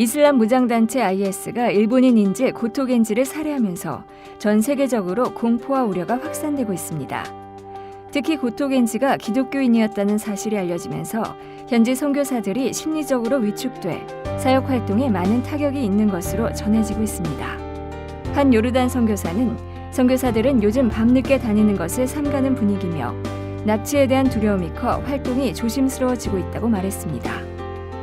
이슬람 무장단체 IS가 일본인 인질 고토겐지를 살해하면서 전 세계적으로 공포와 우려가 확산되고 있습니다. 특히 고토겐지가 기독교인이었다는 사실이 알려지면서 현지 선교사들이 심리적으로 위축돼 사역 활동에 많은 타격이 있는 것으로 전해지고 있습니다. 한 요르단 선교사는 선교사들은 요즘 밤늦게 다니는 것을 삼가는 분위기며 납치에 대한 두려움이 커 활동이 조심스러워지고 있다고 말했습니다.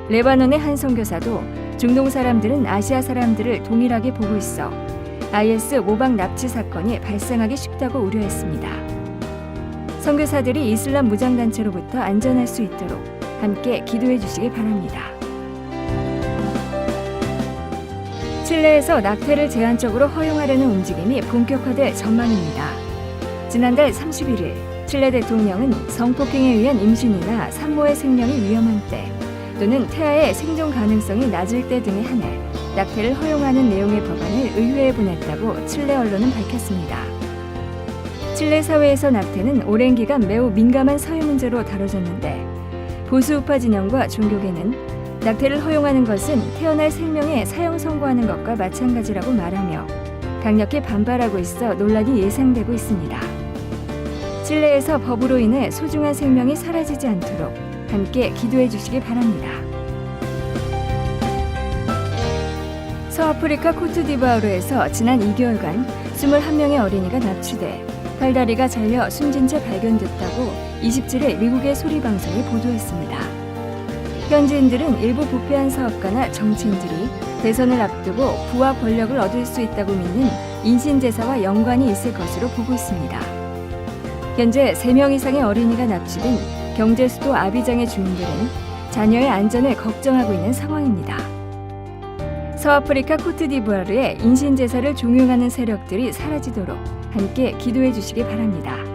레바논의 한 선교사도 중동 사람들은 아시아 사람들을 동일하게 보고 있어 IS 모방 납치 사건이 발생하기 쉽다고 우려했습니다. 선교사들이 이슬람 무장단체로부터 안전할 수 있도록 함께 기도해 주시기 바랍니다. 칠레에서 낙태를 제한적으로 허용하려는 움직임이 본격화될 전망입니다. 지난달 31일 칠레 대통령은 성폭행에 의한 임신이나 산모의 생명이 위험한 때 또는 태아의 생존 가능성이 낮을 때 등에 한해 낙태를 허용하는 내용의 법안을 의회에 보냈다고 칠레 언론은 밝혔습니다. 칠레 사회에서 낙태는 오랜 기간 매우 민감한 사회 문제로 다뤄졌는데 보수 우파 진영과 종교계는 낙태를 허용하는 것은 태어날 생명에 사형 선고하는 것과 마찬가지라고 말하며 강력히 반발하고 있어 논란이 예상되고 있습니다. 칠레에서 법으로 인해 소중한 생명이 사라지지 않도록 함께 기도해 주시기 바랍니다. 서아프리카 코트디부아르에서 지난 2개월간 21명의 어린이가 납치돼 팔다리가 잘려 숨진 채 발견됐다고 27일 미국의 소리 방송이 보도했습니다. 현지인들은 일부 부패한 사업가나 정치인들이 대선을 앞두고 부와 권력을 얻을 수 있다고 믿는 인신제사와 연관이 있을 것으로 보고 있습니다. 현재 3명 이상의 어린이가 납치된 경제 수도 아비장의 주민들은 자녀의 안전을 걱정하고 있는 상황입니다. 서아프리카 코트디부아르의 인신제사를 종용하는 세력들이 사라지도록 함께 기도해 주시기 바랍니다.